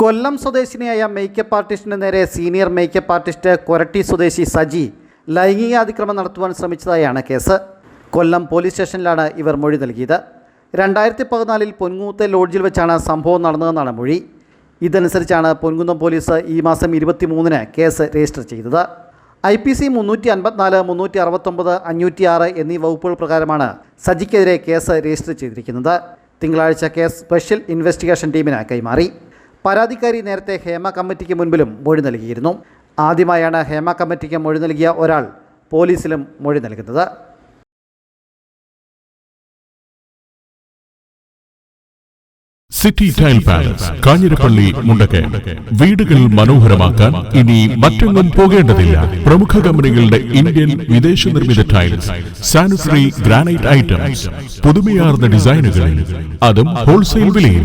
കൊല്ലം സ്വദേശിനിയായ മേക്കപ്പ് ആർട്ടിസ്റ്റിന് നേരെ senior makeup artist Koratty സ്വദേശി സജി ലൈംഗികാതിക്രമം നടത്തുവാൻ ശ്രമിച്ചതായാണ് കേസ്. കൊല്ലം പോലീസ് സ്റ്റേഷനിലാണ് ഇവർ മൊഴി നൽകിയത്. രണ്ടായിരത്തി പതിനാലിൽ പൊൻകുന്നത്തെ ലോഡ്ജിൽ വെച്ചാണ് സംഭവം നടന്നതെന്നാണ് മൊഴി. ഇതനുസരിച്ചാണ് പൊൻകുന്നം പോലീസ് ഈ മാസം ഇരുപത്തി മൂന്നിന് കേസ് രജിസ്റ്റർ ചെയ്തത്. ഐ പി സി മുന്നൂറ്റി അൻപത്തിനാല് മുന്നൂറ്റി അറുപത്തൊമ്പത് അഞ്ഞൂറ്റി ആറ് എന്നീ വകുപ്പുകൾ പ്രകാരമാണ് സജിക്കെതിരെ കേസ് രജിസ്റ്റർ ചെയ്തിരിക്കുന്നത്. തിങ്കളാഴ്ച കേസ് സ്പെഷ്യൽ ഇൻവെസ്റ്റിഗേഷൻ ടീമിന് കൈമാറി. പരാതിക്കാരി നേരത്തെ ഹേമ കമ്മിറ്റിക്ക് മുൻപിലും മൊഴി നൽകിയിരുന്നു. ആദ്യമായാണ് ഹേമ കമ്മിറ്റിക്ക് മൊഴി നൽകിയ ഒരാൾ പോലീസിലും മൊഴി നൽകുന്നത്. City tile palace Kanjirappally Mundakayam. വീടുകൾ മനോഹരമാക്കാൻ ഇനി മറ്റൊന്നും പോകേണ്ടതില്ല. പ്രമുഖ കമ്പനികളുടെ ഇന്ത്യൻ വിദേശ നിർമ്മിത ടൈൽസ് സാനിറ്ററി ഗ്രാനൈറ്റ് ഐറ്റംസ് പുതുമയാർന്ന ഡിസൈനുകളിൽ അതും ഹോൾസെയിൽ വിലയിൽ.